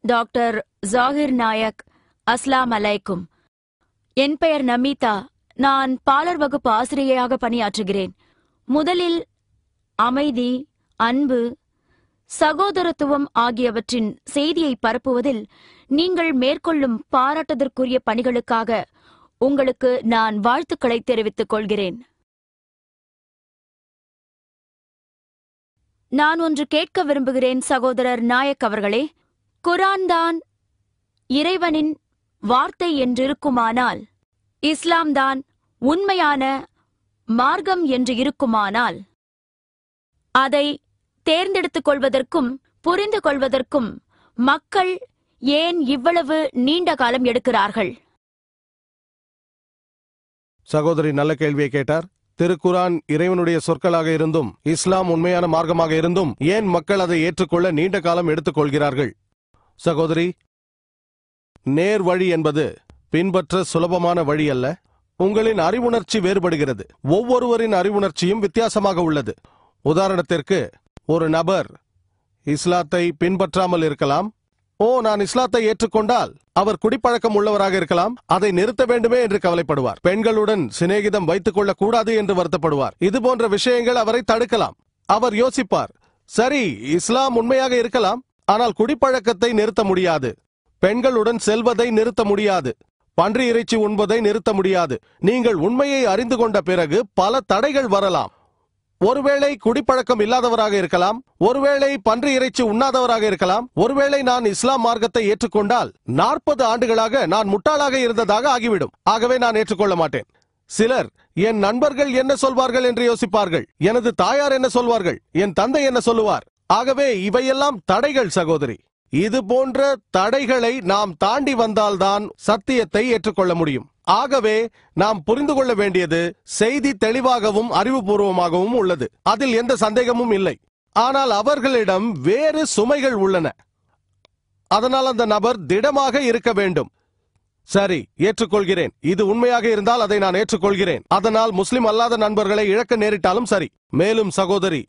Doctor Zakir Naik அஸ்லாம் அலைக்கும். என் பெயர் நமிதா. நான் பாலர் வகுப்பு ஆசிரியையாக பணியாற்றுகிறேன். முதலில் அமைதி அன்பு சகோதரத்துவம் ஆகியவற்றின் செய்தியை பரப்புவதில் நீங்கள் மேற்கொள்ளும் பாராட்டுதற்குரிய பணிகளுக்காக உங்களுக்கு நான் வாழ்த்துக்களை தெரிவித்துக் கொள்கிறேன். நான் ஒன்று கேட்க விரும்புகிறேன் சகோதரர் நாயக் அவர்களே. குரான் தான் இறைவனின் வார்த்தை என்றிருக்குமானால் இஸ்லாம் தான் உண்மையான மார்க்கம் என்று இருக்குமானால் அதை தேர்ந்தெடுத்துக் கொள்வதற்கும் புரிந்து கொள்வதற்கும் மக்கள் ஏன் இவ்வளவு நீண்ட காலம் எடுக்கிறார்கள்? சகோதரி நல்ல கேள்வியை கேட்டார். திருக்குரான் இறைவனுடைய சொற்களாக இருந்தும் இஸ்லாம் உண்மையான மார்க்கமாக இருந்தும் ஏன் மக்கள் அதை ஏற்றுக்கொள்ள நீண்ட காலம் எடுத்துக் கொள்கிறார்கள்? சகோதரி நேர் வழி என்பது பின்பற்ற சுலபமான வழி அல்ல. உங்களின் அறிவுணர்ச்சி வேறுபடுகிறது. ஒவ்வொருவரின் அறிவுணர்ச்சியும் வித்தியாசமாக உள்ளது. உதாரணத்திற்கு ஒரு நபர் இஸ்லாத்தை பின்பற்றாமல் இருக்கலாம். ஓ நான் இஸ்லாத்தை ஏற்றுக்கொண்டால் அவர் குடிப்பழக்கம் உள்ளவராக இருக்கலாம். அதை நிறுத்த வேண்டுமே என்று கவலைப்படுவார். பெண்களுடன் சிநேகிதம் வைத்துக் கொள்ளக் கூடாது என்று வருத்தப்படுவார். இது போன்ற விஷயங்கள் அவரை தடுக்கலாம். அவர் யோசிப்பார் சரி இஸ்லாம் உண்மையாக இருக்கலாம். ஆனால் குடிப்பழக்கத்தை நிறுத்த முடியாது. பெண்களுடன் செல்வதை நிறுத்த முடியாது. பன்றி இறைச்சி உண்பதை நிறுத்த முடியாது. நீங்கள் உண்மையை அறிந்து கொண்ட பிறகு பல தடைகள் வரலாம். ஒருவேளை குடிப்பழக்கம் இல்லாதவராக இருக்கலாம். ஒருவேளை பன்றி இறைச்சி உண்ணாதவராக இருக்கலாம். ஒருவேளை நான் இஸ்லாம் மார்க்கத்தை ஏற்றுக்கொண்டால் நாற்பது ஆண்டுகளாக நான் முட்டாளாக இருந்ததாக ஆகிவிடும். ஆகவே நான் ஏற்றுக்கொள்ள மாட்டேன். சிலர் என் நண்பர்கள் என்ன சொல்வார்கள்? என்று யோசிப்பார்கள். எனது தாயார் என்ன சொல்வார்கள்? என் தந்தை என்ன சொல்லுவார்? ஆகவே இவையெல்லாம் தடைகள் சகோதரி. இது போன்ற தடைகளை நாம் தாண்டி வந்தால்தான் சத்தியத்தை ஏற்றுக்கொள்ள முடியும். ஆகவே நாம் புரிந்து கொள்ள வேண்டியது செய்தி தெளிவாகவும் அறிவுபூர்வமாகவும் உள்ளது. அதில் எந்த சந்தேகமும் இல்லை. ஆனால் அவர்களிடம் வேறு சுமைகள் உள்ளன. அதனால் அந்த நபர் திடமாக இருக்க வேண்டும். சரி ஏற்றுக்கொள்கிறேன். இது உண்மையாக இருந்தால் அதை நான் ஏற்றுக்கொள்கிறேன். அதனால் முஸ்லிம் அல்லாத நண்பர்களை இழக்க நேரிட்டாலும் சரி. மேலும் சகோதரி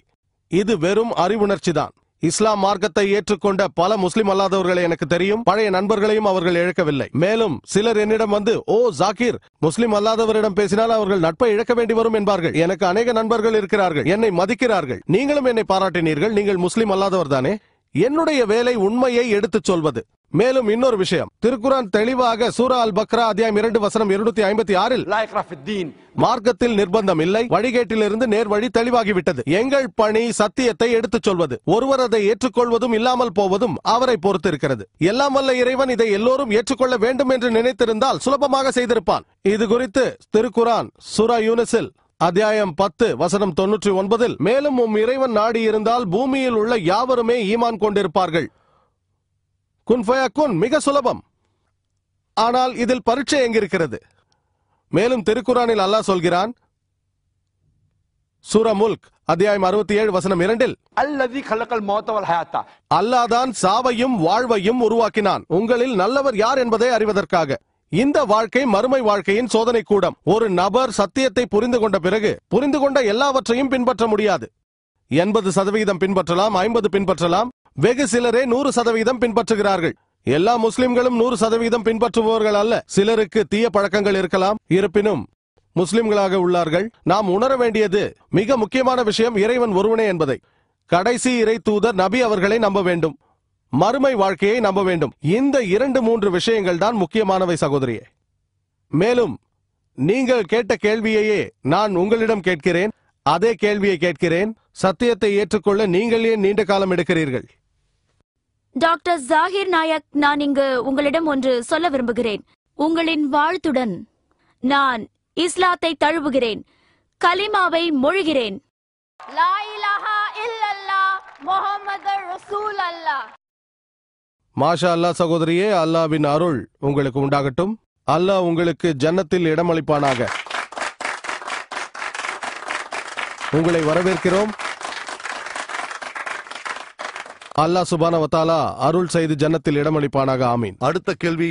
இது வெறும் அறிவுணர்ச்சிதான். இஸ்லாம் மார்க்கத்தை ஏற்றுக்கொண்ட பல முஸ்லிம் அல்லாதவர்களை எனக்கு தெரியும். பழைய நண்பர்களையும் அவர்கள் இழக்கவில்லை. மேலும் சிலர் என்னிடம் வந்து ஓ ஜாகிர் முஸ்லிம் அல்லாதவரிடம் பேசினால் அவர்கள் நட்பை இழக்க வேண்டி வரும் என்பார்கள். எனக்கு அநேக நண்பர்கள் இருக்கிறார்கள். என்னை மதிக்கிறார்கள். நீங்களும் என்னை பாராட்டினீர்கள். நீங்கள் முஸ்லிம் அல்லாதவர் தானே? என்னுடைய வேலை உண்மையை எடுத்துச் சொல்வது. மேலும் இன்னொரு விஷயம். திருக்குரான் தெளிவாக சூரா அல் பக்ரா அத்தியாயம் இரண்டு வசனம் இருநூத்தி ஐம்பத்தி ஆறில் மார்க்கத்தில் நிர்பந்தம் இல்லை வழிகேட்டிலிருந்து நேர் வழி தெளிவாகிவிட்டது. எங்கள் பணி சத்தியத்தை எடுத்துச் சொல்வது ஒருவர் அதை ஏற்றுக்கொள்வதும் இல்லாமல் போவதும் அவரை பொறுத்து இருக்கிறது எல்லாம் வல்ல இறைவன் இதை எல்லோரும் ஏற்றுக்கொள்ள வேண்டும் என்று நினைத்திருந்தால் சுலபமாக செய்திருப்பான். இது குறித்து திருக்குரான் சூரா யூனிசில் அத்தியாயம் பத்து வசனம் தொன்னூற்றி ஒன்பதில் மேலும் உம் இறைவன் நாடியிருந்தால் பூமியில் உள்ள யாவருமே ஈமான் கொண்டிருப்பார்கள். குன் ஃபயா குன் மிக சுலபம் ஆனால் இதில் பரீட்சை எங்கிருக்கிறது மேலும் திருக்குறானில் அல்லாஹ் சொல்கிறான் சூரமுல்க் அத்தியாயம் அறுபத்தி ஏழு வசனம் இரண்டில் அல்லதி கலக்கல் மோத்தவல் ஹயாத்தா அல்லாதான் சாவையும் வாழ்வையும் உருவாக்கினான் உங்களில் நல்லவர் யார் என்பதை அறிவதற்காக இந்த வாழ்க்கை மறுமை வாழ்க்கையின் சோதனை கூடம் ஒரு நபர் சத்தியத்தை புரிந்து கொண்ட பிறகு புரிந்து கொண்ட எல்லாவற்றையும் பின்பற்ற முடியாது எண்பது சதவிகிதம் பின்பற்றலாம் ஐம்பது பின்பற்றலாம் வெகு சிலரே நூறு சதவிகிதம் பின்பற்றுகிறார்கள். எல்லா முஸ்லிம்களும் நூறு சதவிகிதம் பின்பற்றுபவர்கள் அல்ல. சிலருக்கு தீய பழக்கங்கள் இருக்கலாம். இருப்பினும் முஸ்லிம்களாக உள்ளார்கள். நாம் உணர வேண்டியது மிக முக்கியமான விஷயம் இறைவன் ஒருவனே என்பதை. கடைசி இறை தூதர் நபி அவர்களை நம்ப வேண்டும். மறுமை வாழ்க்கையை நம்ப வேண்டும். இந்த இரண்டு மூன்று விஷயங்கள் தான் முக்கியமானவை சகோதரியே. மேலும் நீங்கள் கேட்ட கேள்வியையே நான் உங்களிடம் கேட்கிறேன். அதே கேள்வியை கேட்கிறேன். சத்தியத்தை ஏற்றுக்கொள்ள நீங்கள் ஏன் நீண்ட காலம் எடுக்கிறீர்கள்? டாக்டர் ஜாகிர் நாயக் நான் இங்கு உங்களிடம் ஒன்று சொல்ல விரும்புகிறேன். உங்களின் வாழ்த்துடன் நான் இஸ்லாத்தை தழுவுகிறேன். கலிமாவை மொழிகிறேன். மாஷா அல்லாஹ் சகோதரியே அல்லாவின் அருள் உங்களுக்கு உண்டாகட்டும். அல்லாஹ் உங்களுக்கு ஜன்னத்தில் இடமளிப்பானாக. உங்களை வரவேற்கிறோம். அல்லாஹ் சுபான வத்தாலா அருள் செய்து ஜன்னத்தில் இடமளிப்பானாக ஆமீன். அடுத்த கேள்வி